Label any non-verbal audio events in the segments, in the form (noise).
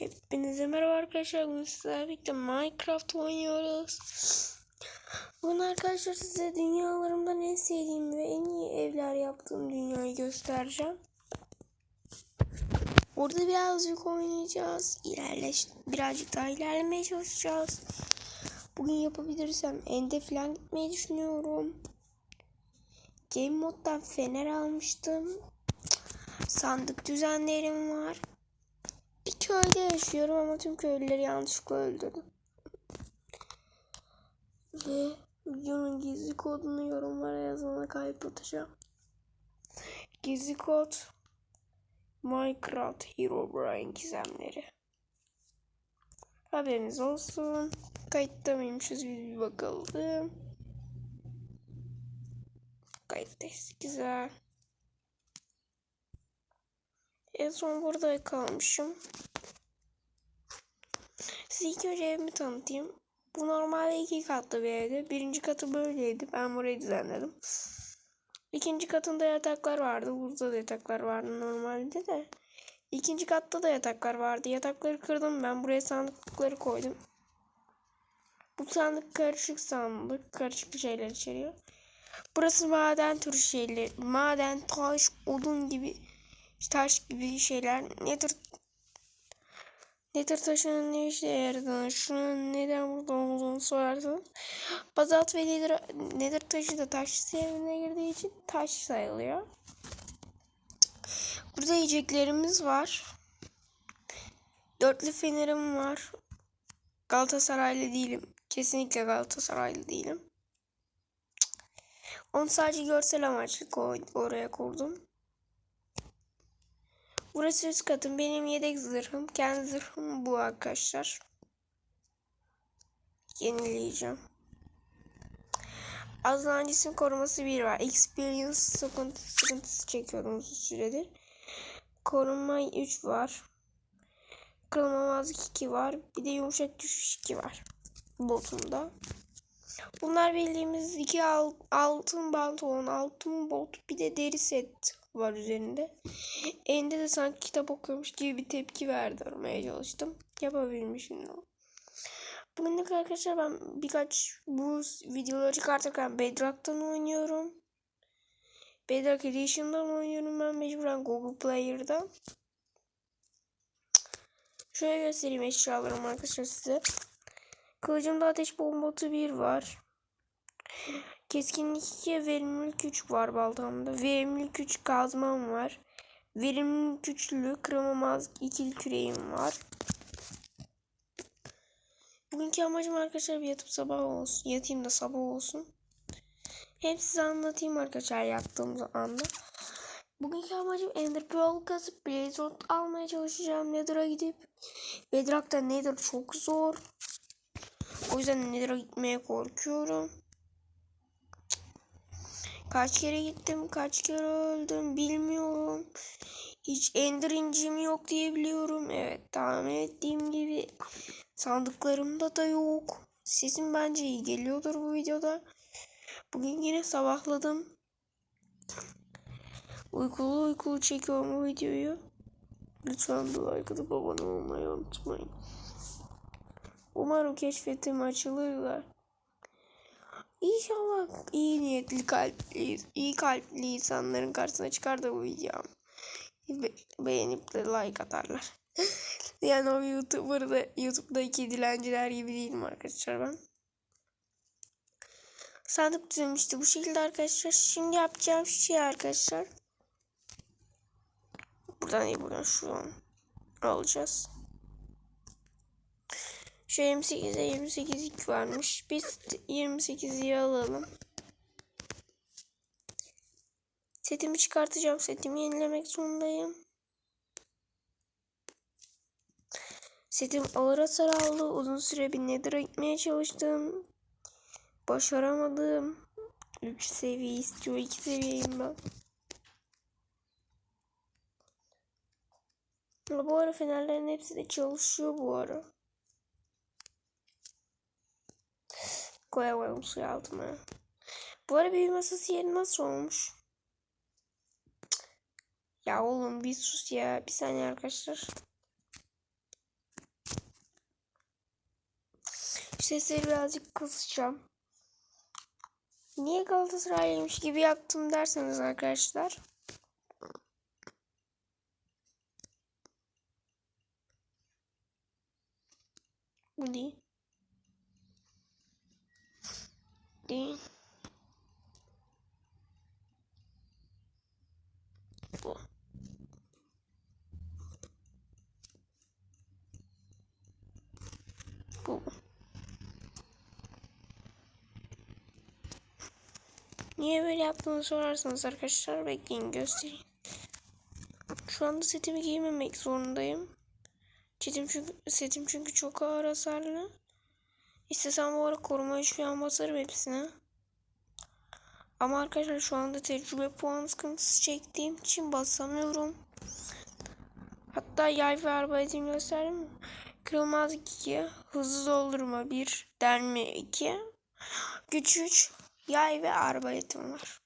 Hepinize merhaba arkadaşlar. Bugün sizlerle birlikte Minecraft oynuyoruz. Bugün arkadaşlar size dünyalarımdan en sevdiğim ve en iyi evler yaptığım dünyayı göstereceğim. Orada birazcık oynayacağız. İlerleş, birazcık daha ilerlemeye çalışacağız. Bugün yapabilirsem ende falan gitmeyi düşünüyorum. Game moddan fener almıştım. Sandık düzenlerim var. Köyde yaşıyorum ama tüm köylüleri yanlışlıkla öldürdüm. Ve videonun gizli kodunu yorumlara yazana kaybedeceğim. Gizli kod Minecraft Herobrine gizemleri. Haberiniz olsun. Kayıtta mıymışız biz bir bakalım. Kayıttayız. Güzel. En son burada kalmışım. Size ilk önce evimi tanıtayım. Bu normalde iki katlı bir evdi. Birinci katı böyleydi. Ben burayı düzenledim. İkinci katında yataklar vardı. Burada da yataklar vardı normalde de. İkinci katta da yataklar vardı. Yatakları kırdım ben. Buraya sandıkları koydum. Bu sandık karışık sandık. Karışık şeyler içeriyor. Burası maden türü şeyler. Maden, taş, odun gibi taş gibi şeyler. Nedir? Nedir taşının ne işe yaradığını, şunun neden burada olduğunu sorarsanız. Bazalt ve nedir, nedir taşı da taş sistemine girdiği için taş sayılıyor. Burada yiyeceklerimiz var. Dörtlü fenerim var. Galatasaraylı değilim. Kesinlikle Galatasaraylı değilim. Onu sadece görsel amaçlı oraya kurdum. Burası üst katım. Benim yedek zırhım. Kendi zırhım bu arkadaşlar. Yenileyeceğim. Azlancısının koruması bir var. Experience sıkıntısı, sıkıntısı çekiyorum uzun süredir. Korunma 3 var. Kırılmamazlık 2 var. Bir de yumuşak düşüş 2 var. Botumda. Bunlar bildiğimiz iki altın pantolon, altın bot, bir de deri set var üzerinde. Elinde de sanki kitap okuyormuş gibi bir tepki verdirmeye çalıştım. Yapabilmişim. Bugünlük arkadaşlar ben birkaç bu videoları çıkartırken Bedrock'tan oynuyorum. Bedrock Edition'dan oynuyorum ben mecburen Google Player'da. Şöyle göstereyim eşyalarımı arkadaşlar size. Kılıcımda ateş bombası 1 var. Keskinlik 2, verimlilik 3 var baltamda. Verimlilik 3 kazmam var. Verimlilik 3'lü kıramamaz ikili küreğim var. Bugünkü amacım arkadaşlar bir yatıp sabah olsun. Yatayım da sabah olsun. Hem size anlatayım arkadaşlar yattığım anda. Bugünkü amacım Ender Pearl kazıp Blazord almaya çalışacağım. Nether'a gidip. Bedrock'ta Nether çok zor. O yüzden Nether'a gitmeye korkuyorum. Kaç kere gittim, kaç kere öldüm bilmiyorum. Hiç ender incim yok diye biliyorum. Evet tahmin ettiğim gibi sandıklarımda da yok. Sesim bence iyi geliyordur bu videoda. Bugün yine sabahladım. Uykulu uykulu çekiyorum bu videoyu. Lütfen like atıp abone olmayı unutmayın. Umarım keşfetim açılır da. İnşallah iyi niyetli kalpli, iyi kalpli insanların karşısına çıkar da bu videom. Be beğenip de like atarlar. (laughs) yani o YouTuber'da YouTube'daki dilenciler gibi değilim arkadaşlar ben. Sandık düzenmişti bu şekilde arkadaşlar. Şimdi yapacağım şey arkadaşlar. Buradan değil buradan şuradan alacağız. Şu 28'e 28 ilk varmış. Biz 28'i alalım. Setimi çıkartacağım. Setimi yenilemek zorundayım. Setim ağır hasar aldı. Uzun süre bir nether'a gitmeye çalıştım. Başaramadım. 3 seviye istiyor. 2 seviyeyim ben. Bu ara fenerlerin hepsi de çalışıyor bu ara. Koyamadım suyu altıma. Bu ara büyü masası yeri nasıl olmuş? Ya oğlum bir sus ya. Bir saniye arkadaşlar. Sesleri birazcık kısacağım. Niye Galatasaraylıymış gibi yaptım derseniz arkadaşlar. Bu ne? Değil. Bu. Bu. Niye böyle yaptığını sorarsanız arkadaşlar bekleyin göstereyim. Şu anda setimi giymemek zorundayım. Setim çünkü, setim çünkü çok ağır hasarlı. İstesem bu ara koruma falan basarım hepsine. Ama arkadaşlar şu anda tecrübe puan sıkıntısı çektiğim için basamıyorum. Hatta yay ve araba edimi gösterdim mi? Kırılmaz 2, hızlı doldurma 1, delme 2, güç 3, yay ve arbaletim var.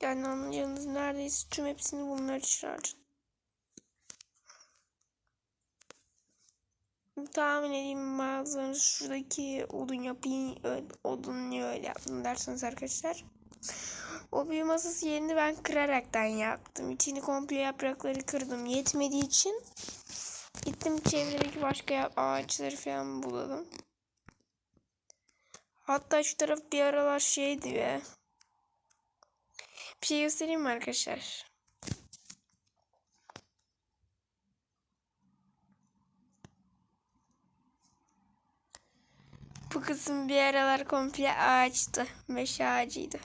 Yani anlayacağınız neredeyse tüm hepsini bunlar için harcadım. Tahmin edeyim bazılarınız şuradaki odun yapayım, odun öyle yaptım derseniz arkadaşlar. O büyü masası yerini ben kıraraktan yaptım. İçini komple yaprakları kırdım. Yetmediği için gittim çevredeki başka ağaçları falan buladım. Hatta şu taraf bir aralar şeydi be. Bir şey göstereyim mi arkadaşlar? Bu kısım bir aralar komple ağaçtı. Meşe ağacıydı.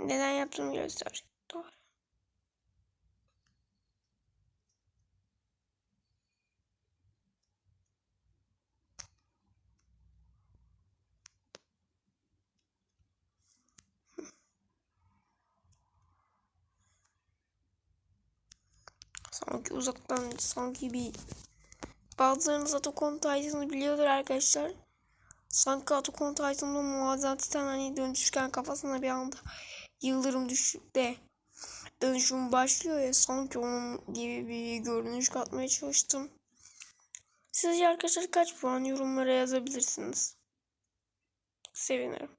Neden yaptığımı göstereceğim. Doğru. Sanki uzaktan sanki bir bazılarınız Atakon Titan'ı biliyordur arkadaşlar. Sanki Atakon Titan'da muazzam titan hani dönüşürken kafasına bir anda yıldırım düşüp de dönüşüm başlıyor ya sanki onun gibi bir görünüş katmaya çalıştım. Sizce arkadaşlar kaç puan yorumlara yazabilirsiniz? Sevinirim.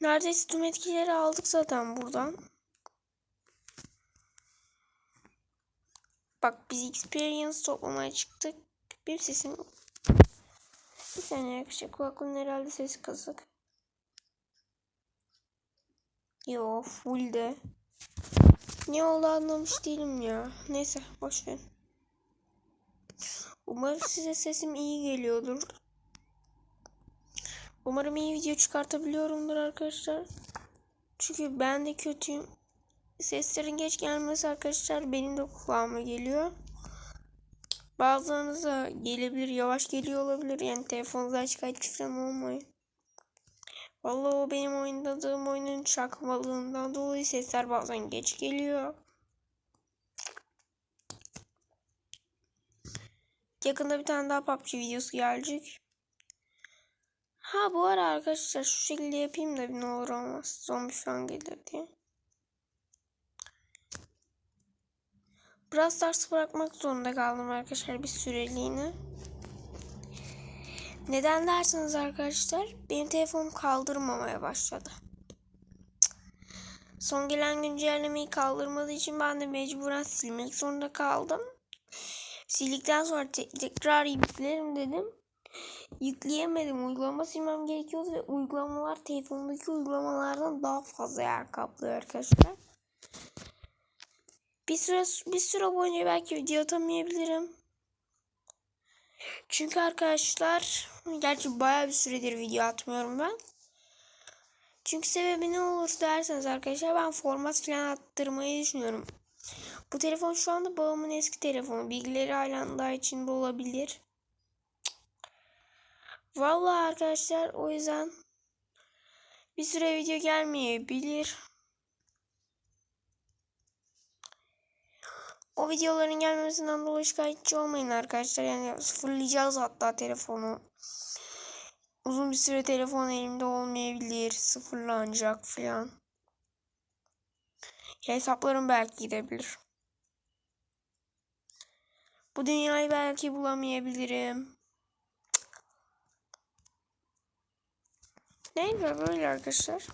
Neredeyse tüm etkileri aldık zaten buradan. Bak biz experience toplamaya çıktık. Bir sesim bir saniye arkadaşlar kulaklığın herhalde sesi kısık. Yo full de. Ne oldu anlamış değilim ya. Neyse boş. Umarım size sesim iyi geliyordur. Umarım iyi video çıkartabiliyorumdur arkadaşlar. Çünkü ben de kötüyüm. Seslerin geç gelmesi arkadaşlar benim de kulağıma geliyor. Bazılarınıza gelebilir, yavaş geliyor olabilir. Yani telefonunuzu açık açık falan olmayın. Vallahi o benim oynadığım oyunun çakmalığından dolayı sesler bazen geç geliyor. Yakında bir tane daha PUBG videosu gelecek. Ha bu ara arkadaşlar şu şekilde yapayım da ne olur olmaz. Zombi falan gelir diye. Brawl Stars bırakmak zorunda kaldım arkadaşlar bir süreliğine. Neden derseniz arkadaşlar benim telefonum kaldırmamaya başladı. Son gelen güncellemeyi kaldırmadığı için ben de mecburen silmek zorunda kaldım. Sildikten sonra te tekrar yüklerim dedim. Yükleyemedim. Uygulama silmem gerekiyordu ve uygulamalar telefondaki uygulamalardan daha fazla yer kaplıyor arkadaşlar. Bir süre bir süre boyunca belki video atamayabilirim. Çünkü arkadaşlar gerçi baya bir süredir video atmıyorum ben. Çünkü sebebi ne olur derseniz arkadaşlar ben format falan attırmayı düşünüyorum. Bu telefon şu anda babamın eski telefonu. Bilgileri hala daha içinde olabilir. Vallahi arkadaşlar o yüzden bir süre video gelmeyebilir. O videoların gelmemesinden dolayı şikayetçi olmayın arkadaşlar. Yani sıfırlayacağız hatta telefonu. Uzun bir süre telefon elimde olmayabilir. Sıfırlanacak falan. Hesaplarım belki gidebilir. Bu dünyayı belki bulamayabilirim. Neyse böyle arkadaşlar.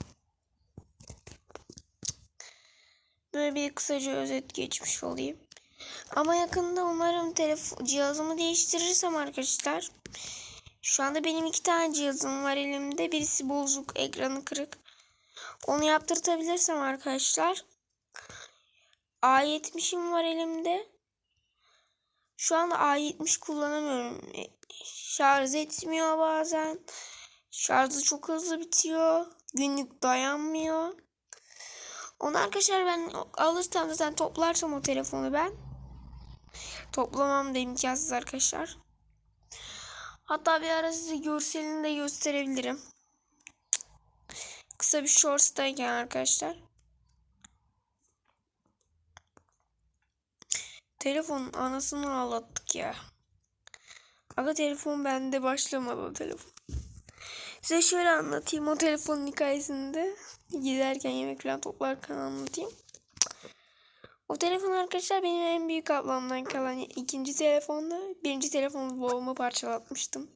Böyle bir kısaca özet geçmiş olayım. Ama yakında umarım telefon cihazımı değiştirirsem arkadaşlar. Şu anda benim iki tane cihazım var elimde. Birisi bozuk, ekranı kırık. Onu yaptırtabilirsem arkadaşlar. A70'im var elimde. Şu anda A70 kullanamıyorum. E, Şarj etmiyor bazen. Şarjı çok hızlı bitiyor. Günlük dayanmıyor. Onu arkadaşlar ben alırsam zaten toplarsam o telefonu ben. Toplamam da imkansız arkadaşlar. Hatta bir ara size görselini de gösterebilirim. Kısa bir shorts'tayken arkadaşlar. Telefonun anasını ağlattık ya. Aga telefon bende başlamadı o telefon. Size şöyle anlatayım o telefonun hikayesinde. Giderken yemek falan toplarken anlatayım. O telefon arkadaşlar benim en büyük ablamdan kalan ikinci telefonda. Birinci telefonu babama parçalatmıştım.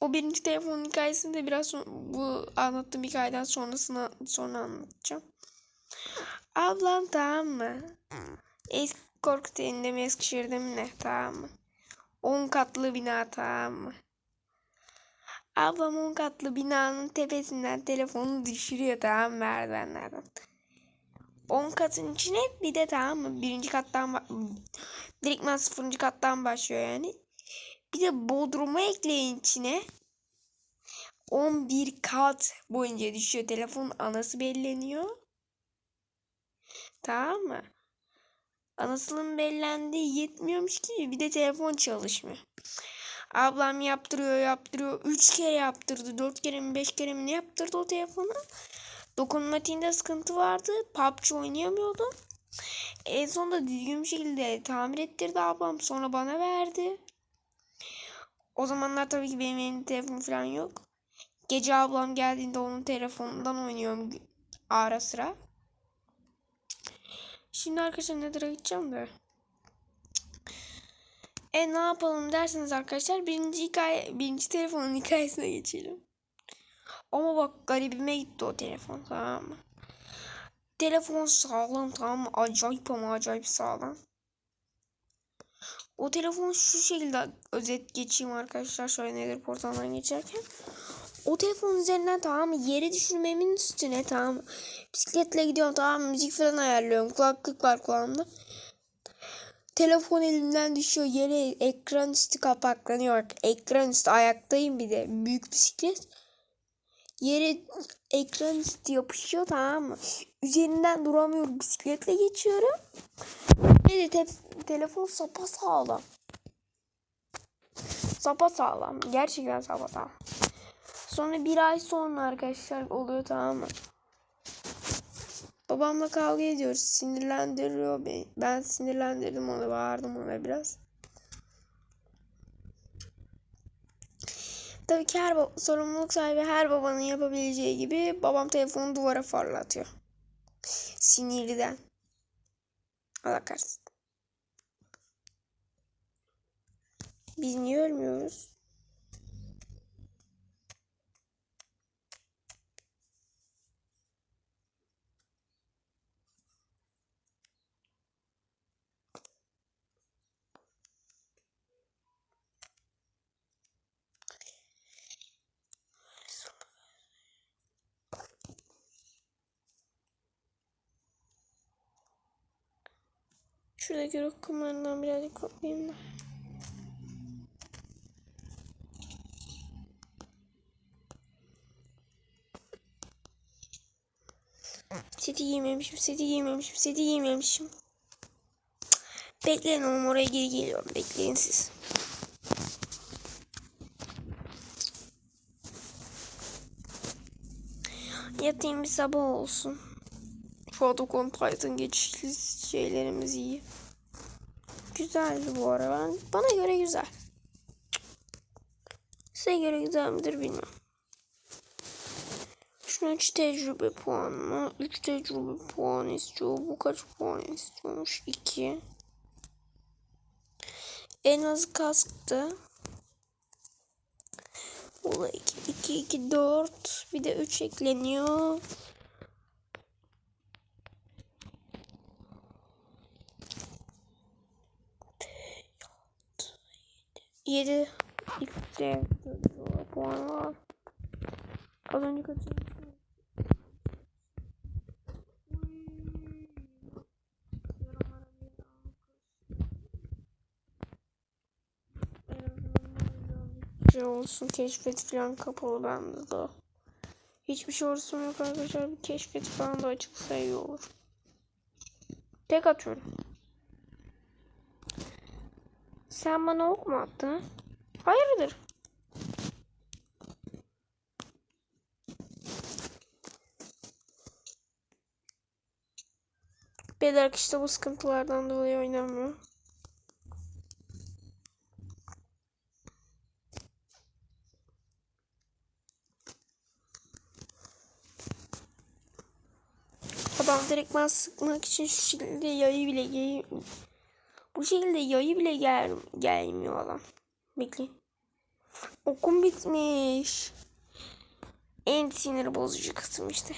O birinci telefonun hikayesini de biraz son, bu anlattığım hikayeden sonrasını sonra anlatacağım. Ablam tamam mı? Eski Korkuteli'nde mi Eskişehir'de mi ne tamam mı? 10 katlı bina tamam mı? Ablam 10 katlı binanın tepesinden telefonu düşürüyor tamam merdivenlerden. 10 katın içine bir de tamam mı? Birinci kattan direktman sıfırıncı kattan başlıyor yani. Bir de bodrumu ekleyin içine. 11 kat boyunca düşüyor. Telefonun anası belleniyor. Tamam mı? Anasının bellendiği yetmiyormuş ki bir de telefon çalışmıyor. Ablam yaptırıyor yaptırıyor. Üç kere yaptırdı. Dört kere mi beş kere mi ne yaptırdı o telefonu. Dokunmatiğinde sıkıntı vardı. PUBG oynayamıyordu. En sonunda düzgün bir şekilde tamir ettirdi ablam. Sonra bana verdi. O zamanlar tabii ki benim elimde telefon falan yok. Gece ablam geldiğinde onun telefonundan oynuyorum ara sıra. Şimdi arkadaşlar Nether'a gideceğim de. E ne yapalım derseniz arkadaşlar birinci hikaye, birinci telefonun hikayesine geçelim. Ama bak garibime gitti o telefon tamam mı? Telefon sağlam tamam mı? Acayip ama acayip sağlam. O telefon şu şekilde özet geçeyim arkadaşlar şöyle nedir portaldan geçerken. O telefon üzerinden tamam yere düşürmemin üstüne tamam? Bisikletle gidiyorum tamam? Müzik falan ayarlıyorum. Kulaklık var kulağımda. Telefon elimden düşüyor yere ekran üstü kapaklanıyor. Ekran üstü ayaktayım bir de. Büyük bisiklet. Yere ekran üstü yapışıyor tamam mı? Üzerinden duramıyorum. Bisikletle geçiyorum. Ve de te telefon sapa sağlam. Sapa sağlam. Gerçekten sapa sağlam. Sonra bir ay sonra arkadaşlar oluyor tamam mı? Babamla kavga ediyoruz. Sinirlendiriyor beni. Ben sinirlendirdim onu. Bağırdım ona biraz. Tabii ki her sorumluluk sahibi her babanın yapabileceği gibi babam telefonu duvara fırlatıyor. Sinirden. Allah kahretsin. Biz niye ölmüyoruz? Şuradaki rakamlarından birazcık kopyayım da. Seti giymemişim, seti giymemişim, seti giymemişim. Bekleyin oğlum oraya geri geliyorum. Bekleyin siz. Yatayım bir sabah olsun. Photocon Titan geçişli şeylerimiz iyi. Güzeldi bu ara. Ben, bana göre güzel. Size göre güzel midir bilmem. Şuna 3 tecrübe puanı. 3 tecrübe puanı istiyor. Bu kaç puan istiyormuş? 2. En az kasktı. Ola 2, 2, 2, 4. Bir de 3 ekleniyor. Yedi işte puan var. Az önce kaçırmıştım. olsun keşfet falan kapalı bende de. Hiçbir şey olsun yok arkadaşlar. Bir keşfet falan da açıksa iyi olur. Tek atıyorum. Sen bana ok mu attın? Hayırdır? Beyler işte bu sıkıntılardan dolayı oynamıyor. Adam direkt ben sıkmak için şu şekilde yayı bile gel bu şekilde yayı bile gel gelmiyor adam. Bekleyin. Okum bitmiş. En sinir bozucu kısım işte.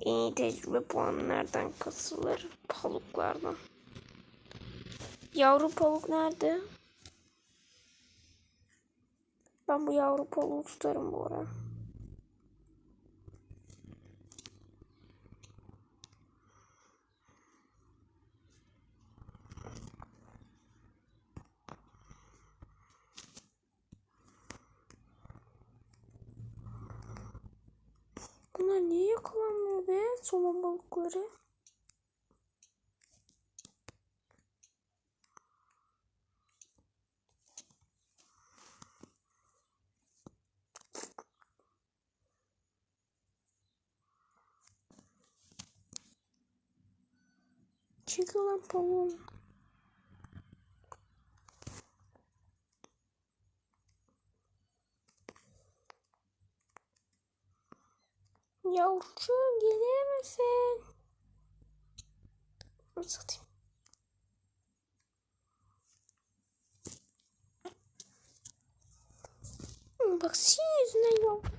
En iyi tecrübe puanı nereden kasılır? Paluklardan. Yavru paluk nerede? Ben bu yavru paluğu tutarım bu ara. Bunlar niye yakalanmıyor be somon balıkları? Çekil lan pamuğum. Yavrucuğum gelir misin? Satayım. Bak senin yüzünden yavru.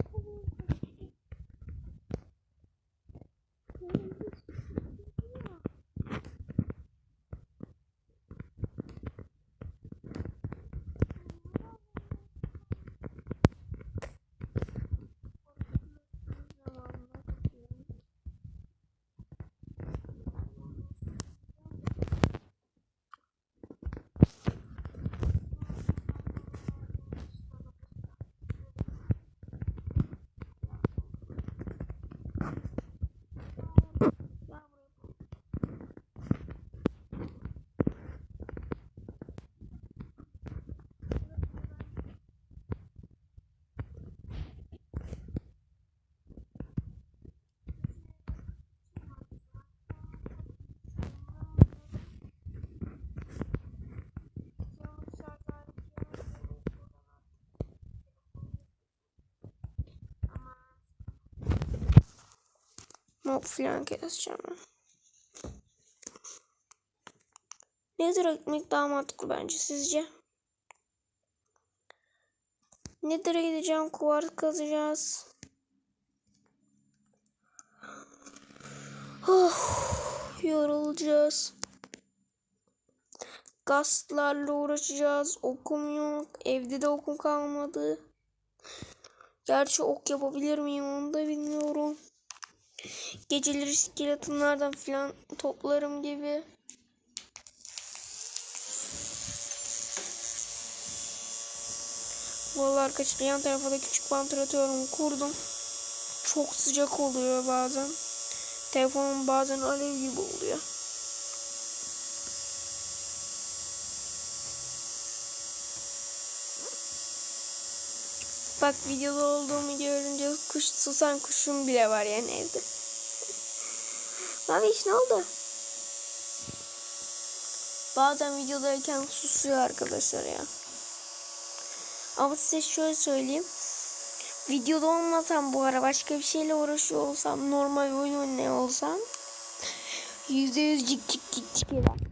Mob falan keseceğim ben. Nether'a gitmek daha mantıklı bence sizce? Nether'a gideceğim. Kuvars kazacağız. Oh, yorulacağız. Gastlarla uğraşacağız. Okum yok. Evde de okum kalmadı. Gerçi ok yapabilir miyim onu da bilmiyorum. Geceleri skeletonlardan falan toplarım gibi. Vallahi arkadaşlar yan tarafa da küçük vantilatörümü kurdum. Çok sıcak oluyor bazen. Telefonum bazen alev gibi oluyor. Bak videoda olduğumu görünce kuş susan kuşum bile var yani evde. Maviş ne oldu? Bazen videodayken susuyor arkadaşlar ya. Ama size şöyle söyleyeyim. Videoda olmasam bu ara başka bir şeyle uğraşıyor olsam normal oyun oynuyor olsam yüzde yüz cik cik cik cik eder.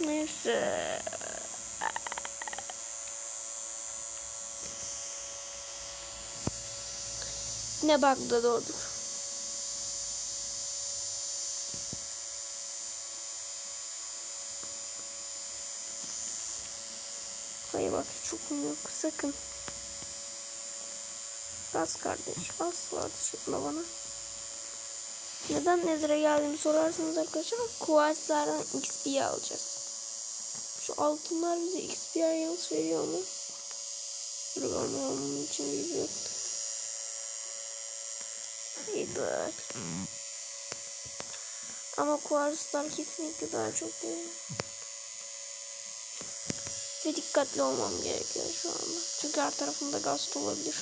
Neyse. Ne bug'da doğduk. Hayır bak çok yok sakın. Bas kardeş asla etme bana. Neden Nether'a geldiğimi sorarsanız arkadaşlar Kuvarslardan XP alacağız. Şu altınlar bize experience veriyor mu? Dur ama onun için bir İyi dur. Ama kuarslar kesinlikle daha çok değil. Ve dikkatli olmam gerekiyor şu anda. Çünkü her tarafımda gaz olabilir.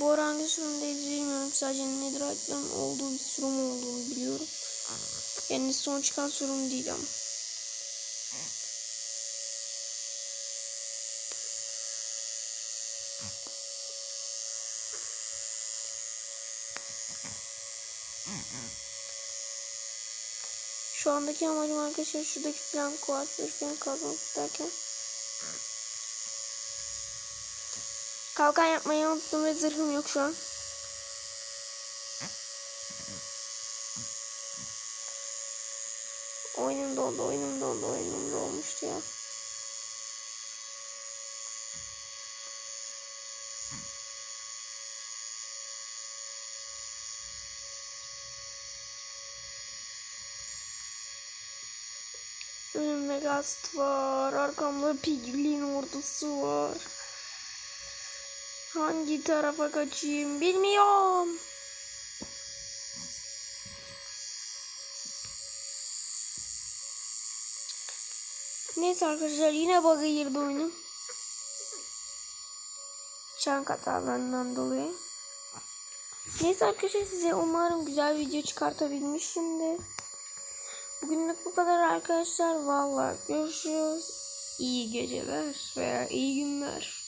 Bu ara hangi sürümdeyiz bilmiyorum. Sadece Netherite'ların olduğu bir sürüm olduğunu biliyorum. Yani son çıkan sürüm değil ama. Şu andaki amacım arkadaşlar şuradaki falan kuartları falan kazmak derken. Kalkan yapmayı unuttum ve zırhım yok şu an. Oyunum dondu, oyunum dondu, oyunum dolmuştu ya. Önümde gast var, arkamda piglin ordusu var. Hangi tarafa kaçayım bilmiyorum. Neyse arkadaşlar yine bug'a girdi oyunum. Çank hatalarından dolayı. Neyse arkadaşlar size umarım güzel video çıkartabilmişimdir. Bugünlük bu kadar arkadaşlar. Vallahi görüşürüz. İyi geceler veya iyi günler.